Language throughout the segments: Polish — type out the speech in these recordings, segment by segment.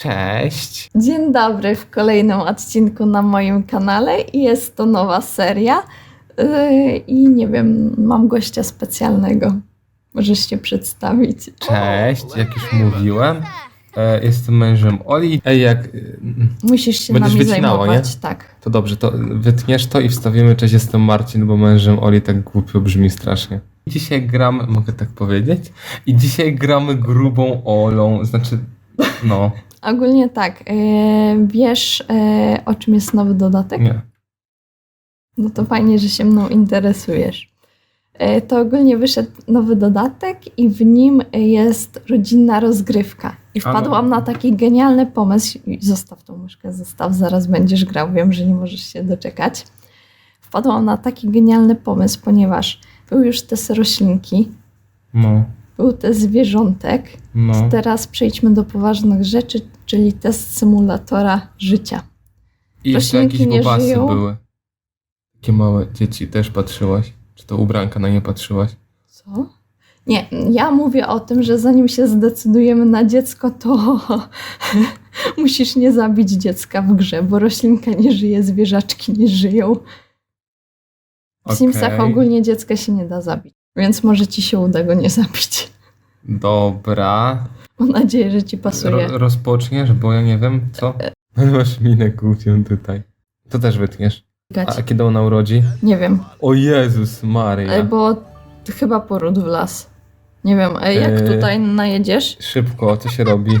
Cześć. Dzień dobry w kolejnym odcinku na moim kanale i jest to nowa seria. Yy, I nie wiem, mam gościa specjalnego. Możesz się przedstawić. Cześć, jak już mówiłem. E, jestem mężem Oli. Ej, jak. e, Musisz się Będziesz nami wycinało, zajmować. Tak. To dobrze, to wytniesz to i wstawimy. Cześć, jestem Marcin, bo mężem Oli tak głupio brzmi strasznie. Dzisiaj gramy, mogę tak powiedzieć? I dzisiaj gramy grubą Olą, znaczy. No, Ogólnie tak. Yy, wiesz, yy, o czym jest nowy dodatek? nie. No to fajnie, że się mną interesujesz. E, To ogólnie wyszedł nowy dodatek i w nim jest rodzinna rozgrywka. I Ale- wpadłam na taki genialny pomysł. Zostaw tą myszkę, zostaw, zaraz będziesz grał. Wiem, że nie możesz się doczekać. Wpadłam na taki genialny pomysł, ponieważ były już te roślinki, No, był test zwierzątek. no. Teraz przejdźmy do poważnych rzeczy, czyli test symulatora życia. I jeszcze jakieś bobasy żyją? były. Takie małe dzieci też patrzyłaś? Czy to ubranka na nie patrzyłaś? Co? Nie, ja mówię o tym, że zanim się zdecydujemy na dziecko, to musisz nie zabić dziecka w grze, bo roślinka nie żyje, zwierzaczki nie żyją. W Simsach Okej. ogólnie dziecka się nie da zabić, więc może ci się uda go nie zabić. Dobra. Mam nadzieję, że ci pasuje. Ro, rozpoczniesz, bo ja nie wiem, co? Masz minę głupią tutaj. To też wytniesz. A kiedy ona urodzi? Nie wiem, O Jezus Maria. e, bo chyba poród w las. Nie wiem, e, jak E. tutaj najedziesz? Szybko, co się robi?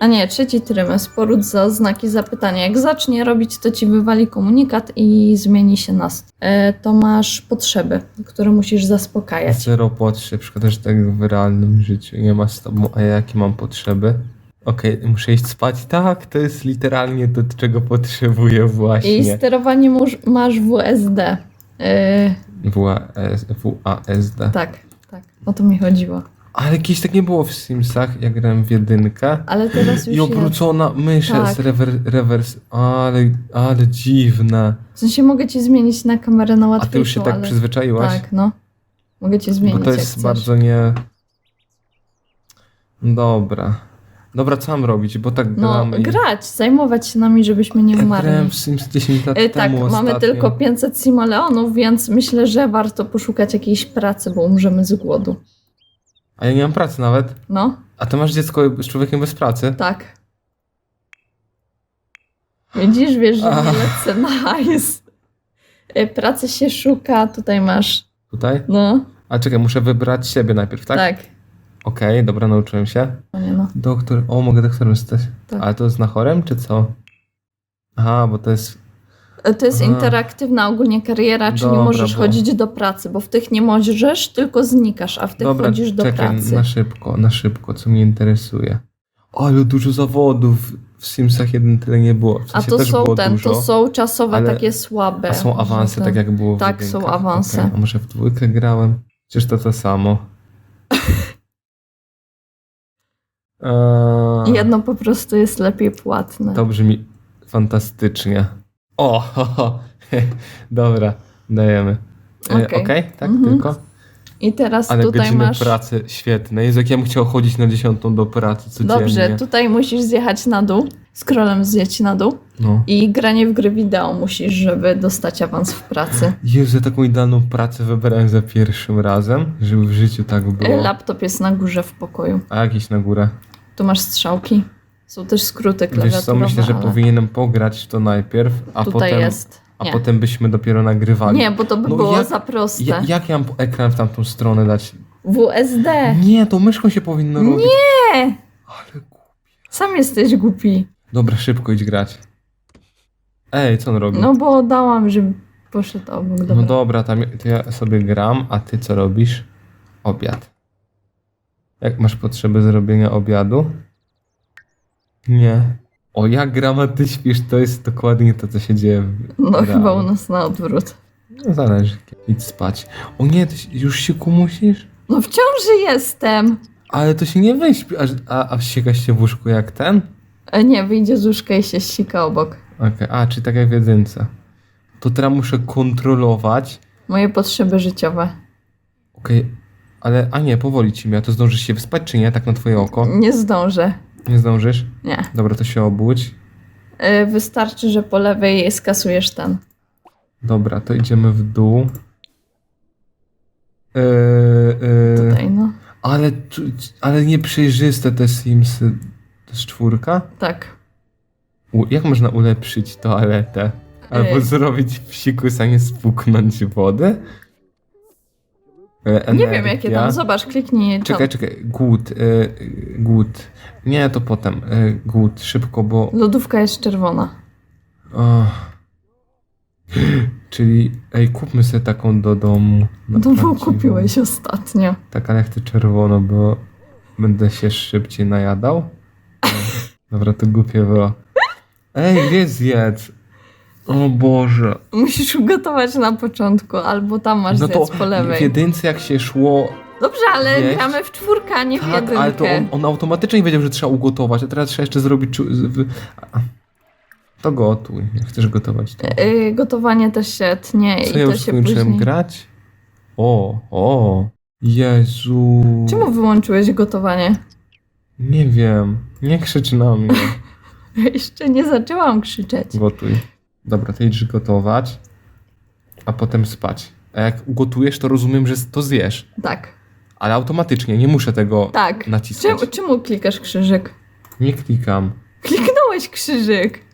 A nie, trzeci trymestr, poród za znaki zapytania. Jak zacznie robić, to ci wywali komunikat i zmieni się nas. E, to masz potrzeby, które musisz zaspokajać. Zero potrzeb. Szkoda, że tak w realnym życiu nie ma z tobą. A ja jakie mam potrzeby? Okej, muszę iść spać. Tak, to jest literalnie to, czego potrzebuję I właśnie. sterowanie muż, masz WSD. E, WAS, WASD. tak, tak, o to mi chodziło. Ale jakieś tak nie było w Simsach, jak grałem w jedynkę. Ale teraz już I jest. obrócona myszę Tak. z rewer, rewers. Ale, ale dziwne. W sensie mogę ci zmienić na kamerę na A łatwiejszą, ty już się tak ale... przyzwyczaiłaś? Tak, no. Mogę ci zmienić, Bo to jest bardzo nie... Dobra. Dobra, co mam robić? Bo tak No, gramy. grać, zajmować się nami, żebyśmy nie Ja umarli. grałem w Sims 10 lat E, tak, temu mamy ostatnio. tylko 500 simoleonów, więc myślę, że warto poszukać jakiejś pracy, bo umrzemy z głodu. A ja nie mam pracy nawet. No, A ty masz dziecko z człowiekiem bez pracy? tak. Widzisz, wiesz, że nie lecę hajs. E, Pracy się szuka, tutaj masz, Tutaj? no, A czekaj, muszę wybrać siebie najpierw, tak? tak. Okej, dobra, nauczyłem się. O nie, no, Doktor, o, mogę doktorem zostać. Tak. Ale to jest na chorem, czy co? Aha, bo to jest... To jest Aha. interaktywna ogólnie kariera, czyli Dobra, możesz bo- chodzić do pracy, bo w tych nie możesz, tylko znikasz, a w tych Dobra, chodzisz do czekaj, pracy. na szybko, na szybko, co mnie interesuje. Ale dużo zawodów w Simsach jeden tyle nie było. W A sensie to też są było ten, dużo, to są czasowe, ale- takie słabe. A są awanse, ten- tak jak było w Tak, są awanse. Okej, A może w dwójkę grałem? Przecież to to samo. Eee, Jedno po prostu jest lepiej płatne. To brzmi fantastycznie. O, ho, ho. dobra, dajemy. E, Okej, Okej. tak Mhm. tylko? I teraz Ale tutaj godziny masz. pracy świetne. Jezu, jak ja bym chciał chodzić na dziesiątą do pracy codziennie. Dobrze, tutaj musisz zjechać na dół, scrollem zjechać na dół No. i granie w gry wideo musisz, żeby dostać awans w pracy. Jezu, ja taką idealną pracę wybrałem za pierwszym razem, żeby w życiu tak było. Laptop jest na górze w pokoju. A jakiś na górę. Tu masz strzałki. Są też skróty Wiesz co, klawiaturowe. myślę, że ale powinienem pograć w to najpierw, a Tutaj potem, jest. a Nie. potem byśmy dopiero nagrywali. Nie, bo to by No było jak- za proste. Ja, jak ja mam ekran w tamtą stronę dać? WSD. Nie, to myszką się powinno robić. Nie! Ale gu- Sam jesteś głupi. Dobra, szybko idź grać. Ej, co on robi? No bo dałam, żeby poszedł obok. Dobra. No dobra, tam, to ja sobie gram, a ty co robisz? Obiad. Jak masz potrzebę zrobienia obiadu? Nie. O, ja gram, a ty śpisz, to jest dokładnie to, co się dzieje. w No realu. chyba u nas na odwrót. No zależy. Idź spać. O nie, ty się- już siku musisz? No w ciąży jestem. Ale to się nie wyśpi, a, a, a ściekasz się w łóżku jak ten? E, nie, wyjdzie z łóżka i się ścika obok. Okej, a, czyli tak jak w jedynce. To teraz muszę kontrolować. Moje potrzeby życiowe. Okej, ale, a nie, powoli ci mnie, to zdążysz się wyspać czy nie, tak na twoje oko? Nie zdążę. Nie zdążysz? Nie. Dobra, to się obudź. Y, Wystarczy, że po lewej skasujesz ten. Dobra, to idziemy w dół. Yy, yy, Tutaj, no. ale, tu- ale nieprzejrzyste te Simsy. To jest czwórka? Tak. U, jak można ulepszyć toaletę? Albo Yy. zrobić psikus, a nie spłuknąć wody? E, Nie wiem, jakie energia. tam. Zobacz, kliknij. Czekaj, czekaj. Głód. Y, głód. Nie, to potem. Y, głód. Szybko, bo... Lodówka jest czerwona. O. Czyli, ej, kupmy sobie taką do domu. prawdziwą. kupiłeś ostatnio. Tak, ale ja chcę czerwono, bo będę się szybciej najadał. E, Dobra, to głupie było. Ej, gdzie zjedz? O Boże. Musisz ugotować na początku, albo tam masz No to zjedz po lewej. w jedynce jak się szło... Dobrze, ale jeść. gramy w czwórkę, a nie w Tak, jedynkę. ale to on, on automatycznie wiedział, że trzeba ugotować, a teraz trzeba jeszcze zrobić... czu- To gotuj, jak chcesz gotować. To. Y, gotowanie też się tnie Co i ja to już się później... grać? O, o, Jezu. Czemu wyłączyłeś gotowanie? Nie wiem, nie krzycz na mnie. Jeszcze nie zaczęłam krzyczeć. Gotuj. Dobra, to idź gotować, a potem spać. A jak ugotujesz, to rozumiem, że to zjesz. Tak, Ale automatycznie, nie muszę tego tak. naciskać. Czemu, czemu klikasz krzyżyk? Nie klikam. Kliknąłeś krzyżyk.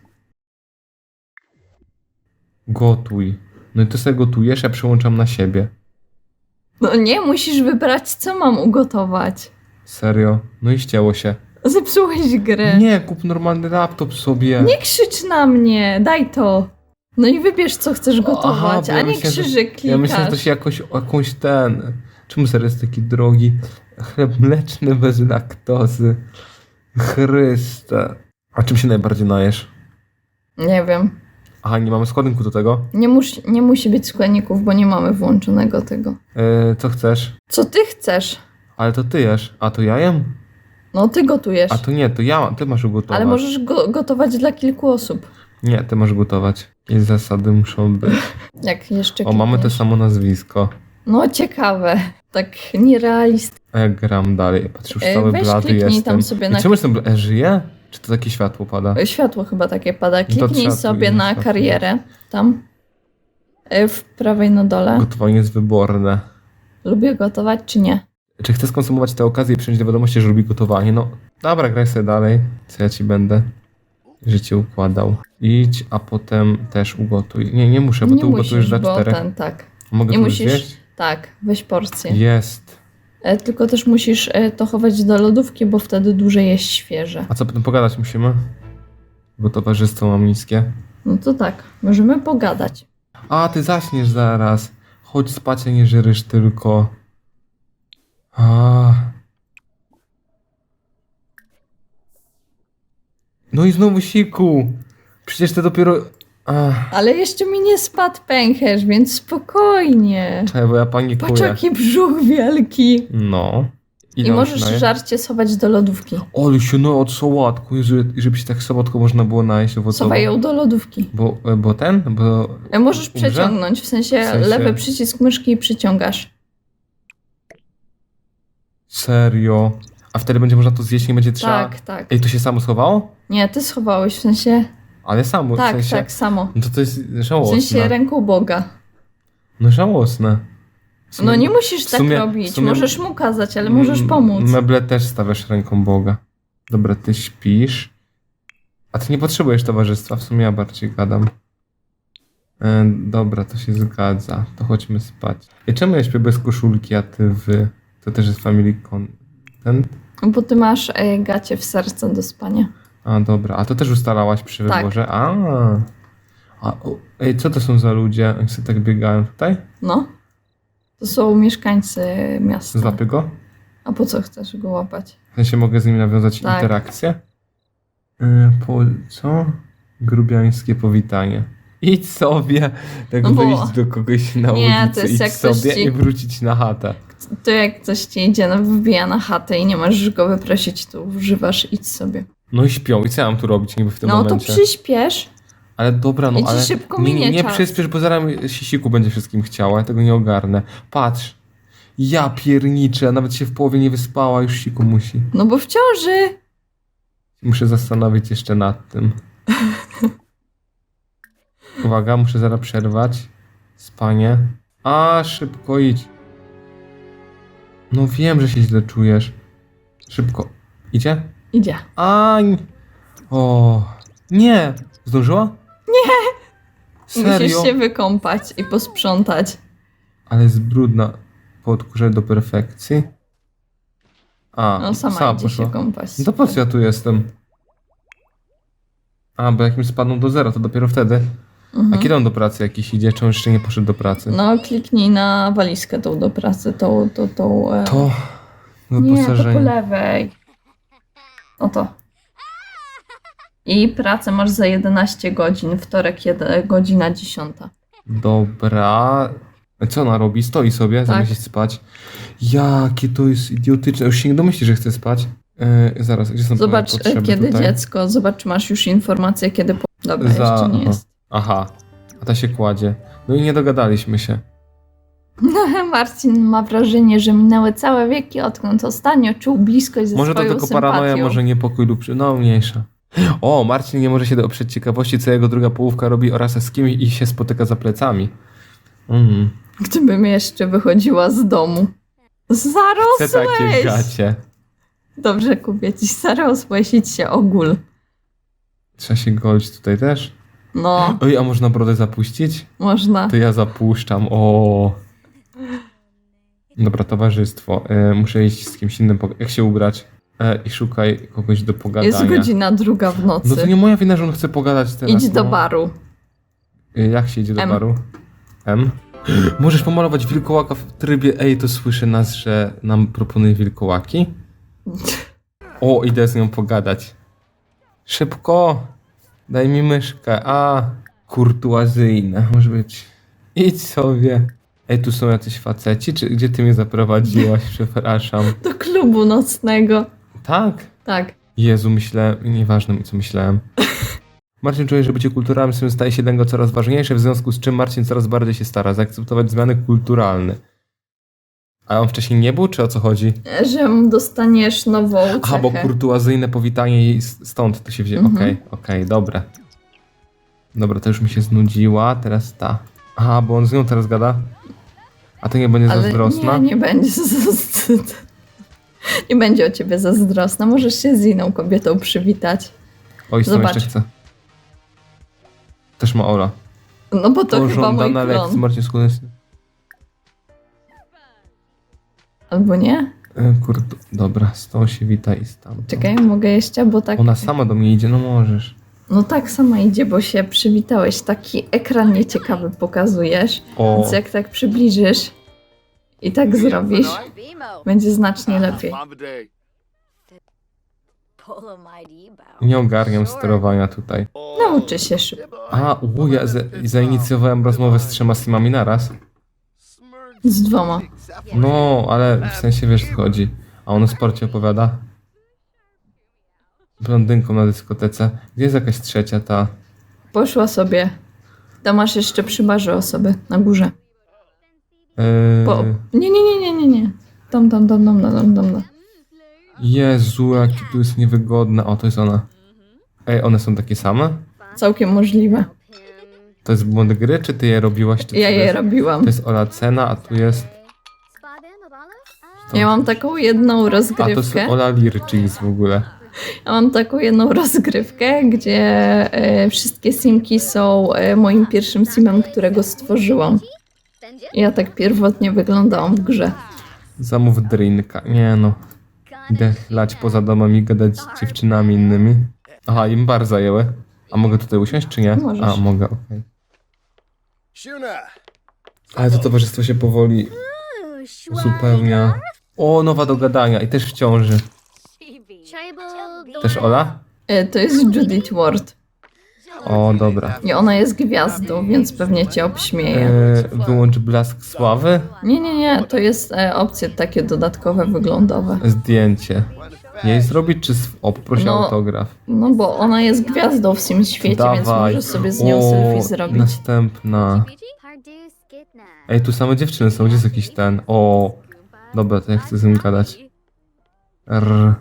Gotuj. No i to sobie gotujesz, ja przełączam na siebie. No nie, musisz wybrać, co mam ugotować. Serio? No i ścięło się. Zepsułeś grę. Nie, kup normalny laptop sobie. Nie krzycz na mnie, daj to. No i wybierz, co chcesz gotować, bo ja a nie myślałem, że- krzyżyk klikasz. Ja myślę, że to się jakoś, jakąś ten... Czemu ser jest taki drogi? Chleb mleczny bez laktozy. Chryste. A czym się najbardziej najesz? Nie wiem. Aha, nie mamy składniku do tego. Nie, mus, nie musi być składników, bo nie mamy włączonego tego. E, co chcesz? Co ty chcesz? Ale to ty jesz. A to ja jem? No ty gotujesz. A to nie, to ja, ty masz ugotować. Ale możesz go, gotować dla kilku osób. Nie, ty masz gotować. I zasady muszą być. Jak jeszcze O, mamy to klikniesz. samo nazwisko. No ciekawe. Tak nierealistyczne. A jak gram dalej? Patrz, już E, cały weź blady kliknij jestem. tam sobie I na- czemu jestem bla- e, Żyje? Czy to takie światło pada? Światło chyba takie pada. No Kliknij trzeba tu sobie na karierę. Tam. E, W prawej na dole. Gotowanie jest wyborne. Lubię gotować czy nie? Czy chcę skonsumować tę okazję i przyjąć do wiadomości, że lubi gotowanie? No, dobra, graj sobie dalej. Co ja ci będę życie układał. Idź, a potem też ugotuj. Nie, nie muszę, bo nie ty ugotujesz musisz, dla bo czterech. ten tak. Mogę nie to musisz- zjeść? Tak, weź porcję. Jest. E, Tylko też musisz e, to chować do lodówki, bo wtedy dłużej jest świeże. A co potem pogadać musimy? Bo towarzystwo mam niskie. No to tak, możemy pogadać. A, ty zaśniesz zaraz. Chodź spać, a nie żerysz tylko. A. No i znowu siku. Przecież ty dopiero... Ach, Ale jeszcze mi nie spadł pęcherz, więc spokojnie. czekaj, bo ja Patrz panikuję. jaki brzuch wielki. No. I możesz żarcie schować do lodówki. Ole się no od sałatku, Jezu, żeby się tak sałatką można było najeść owocowo. Schowaj ją do lodówki. Bo, bo ten, bo... E, Możesz Umrze? przeciągnąć, w sensie, W sensie- lewy przycisk myszki i przyciągasz. Serio. A wtedy będzie można to zjeść, nie będzie trzeba... Tak, tak. Ej, to się samo schowało? Nie, ty schowałeś, w sensie, Ale samo, w tak, sensie... tak, samo. No to to jest W żałosne. sensie ręką Boga. No żałosne. W sumie- No nie musisz w tak sumie- robić, w sumie- możesz mu kazać, ale możesz M- pomóc. Meble też stawiasz ręką Boga. Dobra, ty śpisz. A ty nie potrzebujesz towarzystwa, w sumie ja bardziej gadam. E, dobra, to się zgadza. To chodźmy spać. I czemu ja śpię bez koszulki, a ty wy? To też jest family content? Bo ty masz e, gacie w serce do spania. A, dobra. A to też ustalałaś przy Tak. wyborze? A. A, o, ej, co to są za ludzie? Oni sobie tak biegają tutaj? No. To są mieszkańcy miasta. Złapię go? A po co chcesz go łapać? W sensie mogę z nimi nawiązać Tak. interakcję? Y, po co? Grubiańskie powitanie. Idź sobie, tak No bo- wyjść do kogoś na Nie, to ulicy, jest idź jak ktoś sobie ci- i wrócić na chatę. To jak coś ci idzie, no wybija na chatę i nie możesz go wyprosić, to używasz, idź sobie. No i śpią. I co ja mam tu robić niby w tym no momencie? to przyspiesz. Ale dobra, no I ci ale szybko nie, nie, nie przyspiesz, bo zaraz sisiku będzie wszystkim chciała, ja tego nie ogarnę. Patrz. Ja pierniczę, nawet się w połowie nie wyspała, już siku musi. No bo w ciąży. Muszę zastanowić jeszcze nad tym. Uwaga, muszę zaraz przerwać. Spanie. A, szybko idź. No wiem, że się źle czujesz. Szybko. Idzie? Idzie. A, n- o, nie. Zdążyła? Nie. Serio? Musisz się wykąpać i posprzątać. Ale jest brudna. Podkurzę do perfekcji. A, No sama, idzie poszła. się kąpać. No to po co ja tu jestem? A, bo jak mi spadną do zera, to dopiero wtedy. A Mhm. kiedy on do pracy jakiś idzie, czy on jeszcze nie poszedł do pracy? No kliknij na walizkę tą do pracy, tą, tą, tą... e, To Nie, to po lewej. Oto. I pracę masz za 11 godzin, wtorek jed- godzina 10. Dobra. Co ona robi? Stoi sobie, zamiast iść spać. Jakie to jest idiotyczne. Już się nie domyśli, że chce spać. Yy, zaraz, gdzie są Zobacz, e, kiedy tutaj? dziecko, zobacz, masz już informację, kiedy... Po... Dobra, Za- jeszcze nie aha. jest. Aha, a ta się kładzie. No i nie dogadaliśmy się. Marcin ma wrażenie, że minęły całe wieki, odkąd ostatnio czuł bliskość ze Może to tylko sympatią. paranoja, może niepokój lub... przy- No, mniejsza. O, Marcin nie może się oprzeć ciekawości, co jego druga połówka robi oraz z kim i się spotyka za plecami. Mm. Gdybym jeszcze wychodziła z domu. Chcę takie Zarosłeś! gacie. Dobrze, kupię ci zarosłeś, idź się ogól. Trzeba się golić tutaj też. No, Oj, a można brodę zapuścić? można. To ja zapuszczam. O. Dobra, towarzystwo. E, muszę iść z kimś innym. pog- Jak się ubrać? E, I szukaj kogoś do pogadania. Jest godzina druga w nocy. No to nie moja wina, że on chce pogadać teraz. Idź do no. baru. E, Jak się idzie do M. baru? M? Możesz pomalować wilkołaka w trybie Ej, to słyszy nas, że nam proponuje wilkołaki? O, idę z nią pogadać. Szybko! Daj mi myszkę. A, kurtuazyjne może być. Idź sobie. Ej, tu są jacyś faceci? Czy gdzie ty mnie zaprowadziłaś? Przepraszam. Do klubu nocnego. Tak? Tak. Jezu, myślę, nieważne mi co myślałem. Marcin czuje, że bycie kulturalnym staje się dla niego coraz ważniejsze, w związku z czym Marcin coraz bardziej się stara zaakceptować zmiany kulturalne. A on wcześniej nie był, czy o co chodzi? Że dostaniesz nową cechę. Aha, bo kurtuazyjne powitanie s- stąd to się wzięło. Okej, Mhm. okej, dobre. Dobra, to już mi się znudziła, teraz ta. Aha, bo on z nią teraz gada? A to nie będzie Ale zazdrosna? nie, nie będzie zazdrosna. Nie będzie o ciebie zazdrosna. Możesz się z inną kobietą przywitać. Oj, co Zobacz. jeszcze chce? Też ma Ola. No bo to chyba mój Pożądana lekcja klon. Marcin Skłoneczny. Albo nie? E, Kurde, dobra, z tą się wita i z tamtą. Czekaj, mogę jeszcze, bo tak... Ona sama do mnie idzie, no możesz. No tak sama idzie, bo się przywitałeś. Taki ekran nieciekawy pokazujesz. O, Więc jak tak przybliżysz i tak zrobisz, będzie znacznie lepiej. nie ogarniam sterowania tutaj. Nauczy się szybko. A, u, ja za, zainicjowałem rozmowę z trzema simami naraz. Z dwoma. No, ale w sensie wiesz co chodzi. A on o sporcie opowiada? Blondynką na dyskotece. Gdzie jest jakaś trzecia ta? Poszła sobie. Tam masz jeszcze przy barze osoby na górze. Yy, Po... Nie, nie, nie, nie, nie, nie. Tam, tam, tam, tam, tam, tam, tam. Jezu, jakie tu jest niewygodne. O, to jest ona. Ej, one są takie same? Całkiem możliwe. To jest błąd gry, czy ty je robiłaś? Czy Ja je jest? robiłam. To jest Ola Cena, a tu jest... Ja mam taką jedną A to rozgrywkę. jest Ola Lirchis w ogóle. Ja mam taką jedną rozgrywkę, gdzie e, wszystkie simki są e, moim pierwszym simem, którego stworzyłam. Ja tak pierwotnie wyglądałam w grze. Zamów drinka. Nie no. Idę lać poza domem i gadać z dziewczynami innymi. Aha, im bar zajęły. A mogę tutaj usiąść, czy nie? Możesz. A, mogę, okej. Ale to towarzystwo się powoli uzupełnia. O, nowa do gadania i też w ciąży. Też Ola? E, to jest Judith Ward. O, dobra. I ona jest gwiazdą, więc pewnie cię obśmieje. E, wyłącz blask sławy. Nie, nie, nie, to jest e, opcje takie dodatkowe, wyglądowe. Zdjęcie. Jej zrobić, czy sw- o, poprosi No, autograf. No bo ona jest gwiazdą w tym świecie, więc Dawaj. możesz sobie z nią O, selfie zrobić. Następna. Ej, tu same dziewczyny są, gdzie jest jakiś ten? O, dobra, to ja chcę z nim gadać. R.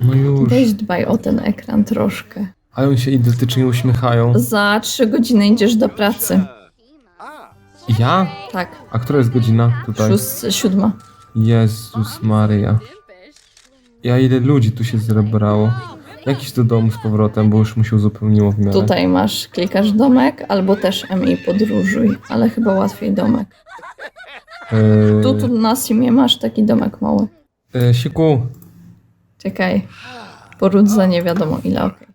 No już. Weź dbaj o ten ekran troszkę. Ale oni się identycznie uśmiechają. Za trzy godziny idziesz do pracy. Ja? Tak, A która jest godzina tutaj? szóst, siódma. Jezus Maria. Ja ile ludzi tu się zebrało. Jakiś do domu z powrotem, bo już mu się uzupełniło w miarę. Tutaj masz, klikasz domek, albo też MI podróżuj, ale chyba łatwiej domek. Yy, Tu, tu na Simie masz taki domek mały. yy, siku. Czekaj. Poród za nie wiadomo ile, okej.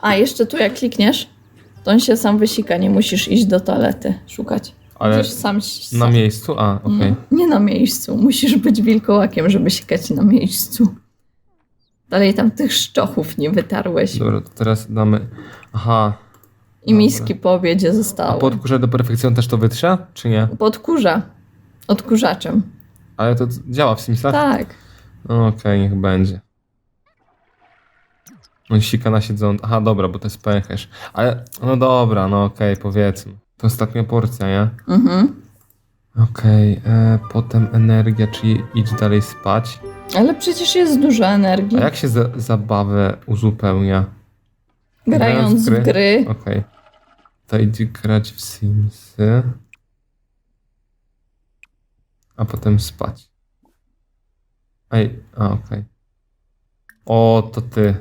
A, jeszcze tu jak klikniesz, to on się sam wysika, nie musisz iść do toalety szukać. Ale Musisz sam, na sam miejscu? A, okej. Mm, Nie na miejscu. Musisz być wilkołakiem, żeby sikać na miejscu. Dalej tam tych szczochów nie wytarłeś. Dobra, to teraz damy... Aha. I dobra. miski po obiedzie A zostały. podkurze do perfekcji też to wytrze, czy nie? Podkurza. Odkurzaczem. Ale to działa w Simsach? Tak. Okej, niech będzie. On sika na siedząc. Aha, dobra, bo to jest pęcherz. Ale, no dobra, no okej, powiedzmy. To ostatnia porcja, nie? Mhm. Okej, e, potem energia, czyli idź dalej spać. Ale przecież jest dużo energii. A jak się za zabawę uzupełnia? Grając w gry. Okej. To idź grać w Simsy. A potem spać. Ej, a okej. O, to ty.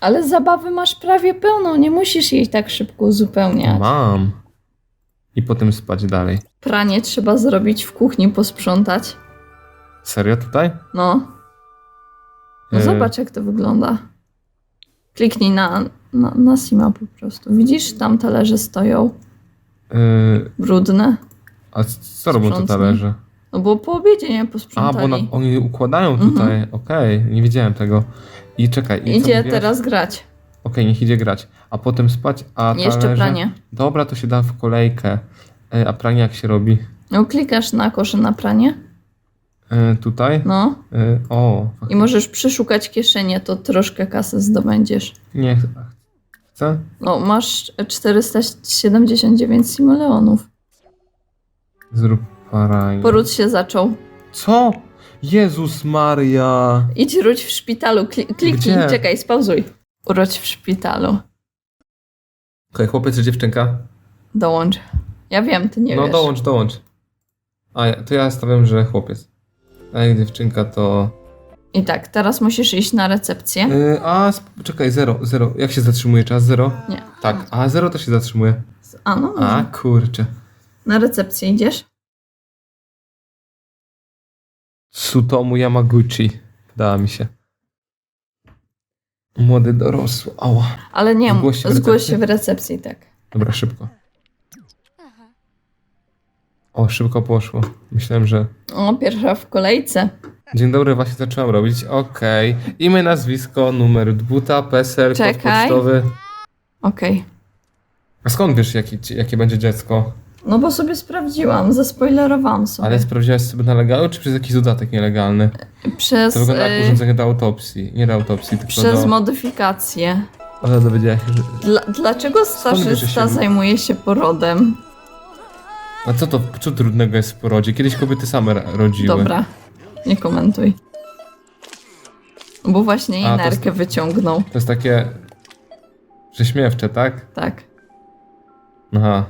Ale zabawy masz prawie pełno. Nie musisz jej tak szybko uzupełniać. Mam. I potem spać dalej. Pranie trzeba zrobić w kuchni, posprzątać. Serio tutaj? No. No E, zobacz, jak to wygląda. Kliknij na, na, na Sima po prostu. Widzisz, tam talerze stoją Yy, brudne. a c- co robią te Sprzątnij. talerze? No bo po obiedzie nie A, posprzątali. bo na, oni układają Mhm. tutaj. Okej, nie wiedziałem tego. I czekaj. I co Idzie mówiłaś? teraz grać. Okej, niech idzie grać. A potem spać, a Jeszcze talerze... pranie. Dobra, to się da w kolejkę. A pranie jak się robi? No klikasz na kosze na pranie. E, tutaj? No. E, o, I faktycznie. możesz przeszukać kieszenie, to troszkę kasy zdobędziesz. Nie ch- chcę? No, masz 479 simoleonów. Zrób paranie. Poród się zaczął. Co? Jezus Maria! Idź róć w szpitalu. Kli- kliknij, Gdzie? czekaj, spauzuj. Urodź w szpitalu. Okej, chłopiec czy dziewczynka? Dołącz. Ja wiem, ty nie no wiesz. dołącz, dołącz. A to ja stawiam, że chłopiec. A jak dziewczynka to... I tak, teraz musisz iść na recepcję. E, a, czekaj, zero, zero. Jak się zatrzymuje czas? Zero? Nie. Tak, a zero też się zatrzymuje. A, no A, może. kurczę. Na recepcję idziesz? Tsutomu Yamaguchi. Dała mi się. Młody dorosły. Ała. Ale nie, Zgłoś się w recepcji, tak. Dobra, szybko. O, szybko poszło. Myślałem, że... O, pierwsza w kolejce. Dzień dobry, właśnie zacząłem robić. Okej. Imię, nazwisko, numer buta, PESEL, kod Czekaj. pocztowy. Okej. A skąd wiesz, jaki, jakie będzie dziecko? No bo sobie sprawdziłam, zaspoilerowałam sobie. Ale sprawdziłaś sobie na legalu, czy przez jakiś dodatek nielegalny? Przez, To wygląda jak e, urządzenie do autopsji. Nie do autopsji, tylko przez do... modyfikację. Ale dowiedziałeś się, że... Dla, dlaczego wiesz, że starzysta się- zajmuje się porodem? A co to, co trudnego jest w porodzie? Kiedyś kobiety same ra- rodziły. Dobra, nie komentuj. Bo właśnie jej A, to nerkę wyciągnął. To jest takie... Prześmiewcze, tak? Tak. Aha.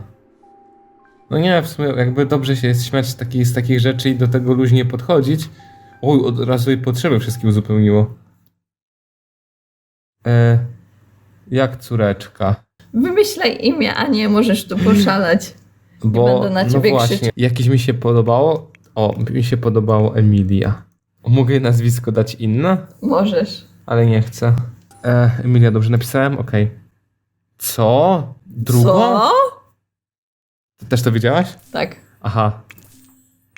No nie, w sumie jakby dobrze się jest śmiać z, takich, z takich rzeczy i do tego luźnie podchodzić. Oj, od razu jej potrzeby wszystkie uzupełniło. E, jak córeczka. Wymyślaj imię, a nie możesz tu poszaleć. Bo, będę na ciebie no właśnie, krzyczeć. jakieś mi się podobało. O, mi się podobało Emilia. Mogę nazwisko dać inne? Możesz. Ale nie chcę. E, Emilia, dobrze napisałem? Okej. Co? Drugą? Co? Ty też to wiedziałaś? Tak. Aha.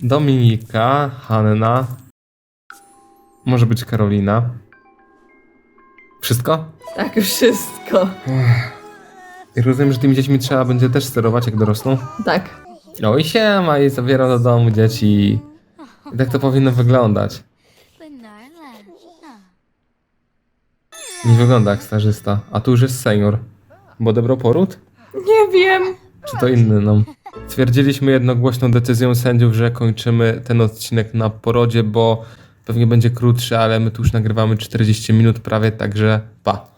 Dominika, Hanna. Może być Karolina. Wszystko? Tak, wszystko. I rozumiem, że tymi dziećmi trzeba będzie też sterować, jak dorosną. Tak. No i siema, i zabiera do domu dzieci. I tak to powinno wyglądać. Nie wygląda jak starzysta. A tu już jest senior. Bo odebrał poród? Nie wiem. Czy to inny nam? Stwierdziliśmy jednogłośną decyzją sędziów, że kończymy ten odcinek na porodzie, bo pewnie będzie krótszy, ale my tu już nagrywamy 40 minut prawie, także pa.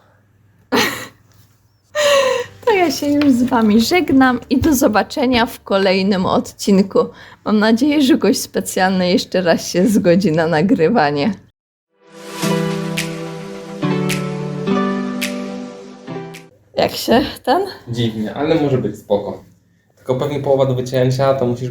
To ja się już z Wami żegnam i do zobaczenia w kolejnym odcinku. Mam nadzieję, że gość specjalny jeszcze raz się zgodzi na nagrywanie. Jak się ten? Dziwnie, ale może być spoko. Tylko pewnie połowa do wycięcia, to musisz